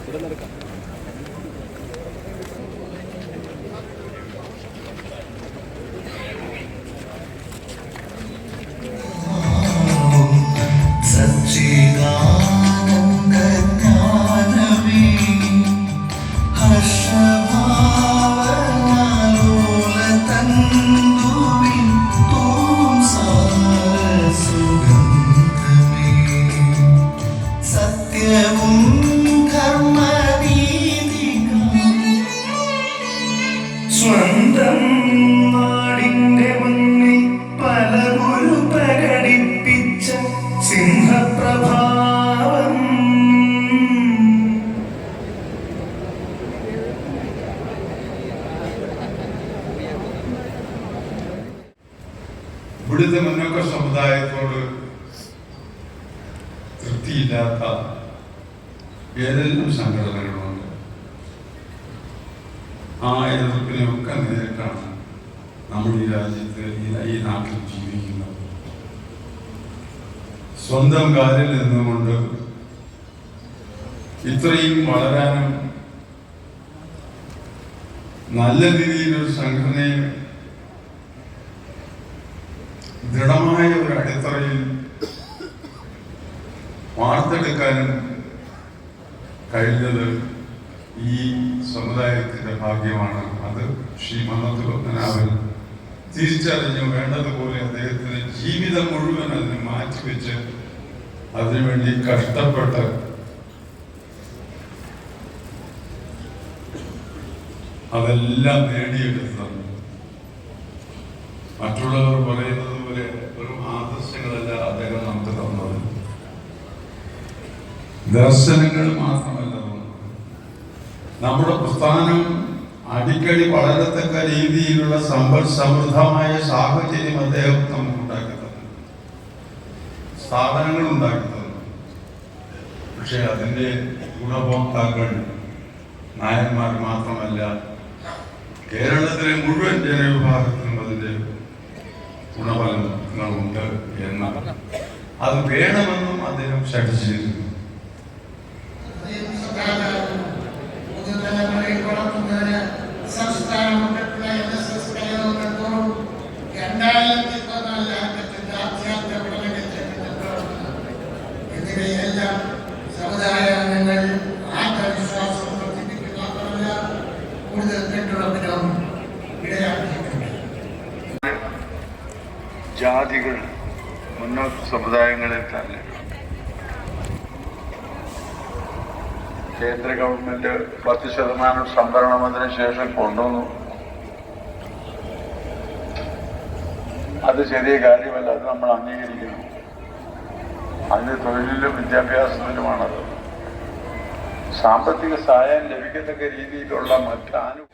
ഇവിടെ നടക്കാം സ്വന്തം പല ഗുരു സിംഹപ്രഭാവം. ഇവിടുത്തെ മുന്നോക്ക സമുദായത്തോട് തൃപ്തിയില്ലാത്ത ഏതെല്ലാം സംഘടനകളുണ്ട് ആ എതിർപ്പിനെയൊക്കെ നേരിട്ടാണ് നമ്മൾ ഈ രാജ്യത്ത് ഈ- നാട്ടിൽ ജീവിക്കുന്നത്. സ്വന്തം കാലിൽ നിന്നുകൊണ്ട് ഇത്രയും വളരാനും നല്ല രീതിയിൽ ഒരു സംഘടനയെ ദൃഢമായ ഒരു അടിത്തറയിൽ വാർത്തെടുക്കാനും കഴിഞ്ഞത് ഈ സമുദായത്തിന്റെ ഭാഗ്യമാണ് അത് ശ്രീ മന്നത്ത് പത്മനാഭൻ തിരിച്ചറിഞ്ഞു വേണ്ടതുപോലെ അദ്ദേഹത്തിന് ജീവിതം മുഴുവൻ അതിനെ മാറ്റിവെച്ച് അതിനുവേണ്ടി കഷ്ടപ്പെട്ട് അതെല്ലാം നേടിയെടുത്തത് മറ്റുള്ളവർ പറയുന്നത് പോലെ വെറും ആദർശങ്ങളല്ല അദ്ദേഹം നമുക്ക് തന്നത് ദർശനങ്ങൾ മാത്രമല്ല. നമ്മുടെ പ്രസ്ഥാനം അടിക്കടി വളരത്തക്ക രീതിയിലുള്ള സമ്പൽ സമൃദ്ധമായ സാഹചര്യം അദ്ദേഹം നമുക്ക് ഉണ്ടാക്കി തന്നു സ്ഥാപനങ്ങൾ ഉണ്ടാക്കി തന്നു പക്ഷെ അതിന്റെ ഗുണഭോക്താക്കൾ നായന്മാർ മാത്രമല്ല കേരളത്തിലെ മുഴുവൻ ജനവിഭാഗത്തിനും അതിന്റെ ഗുണഫലങ്ങളുണ്ട് എന്ന അത് വേണമെന്നും അദ്ദേഹം ശഠിച്ചിരുന്നു. ജാതികൾ മുന്നോട്ട് സമുദായങ്ങളിൽ തന്നെ. കേന്ദ്ര ഗവൺമെന്റ് പത്ത് ശതമാനം സംവരണം അതിന് ശേഷം കൊണ്ടുവന്നു. അത് ചെറിയ കാര്യമല്ല അത് നമ്മൾ അംഗീകരിക്കുന്നു. അതിന് തൊഴിലിലും വിദ്യാഭ്യാസത്തിലുമാണത്. സാമ്പത്തിക സഹായം ലഭിക്കത്തക്ക രീതിയിലുള്ള മറ്റ് ഗവൺമെന്റ്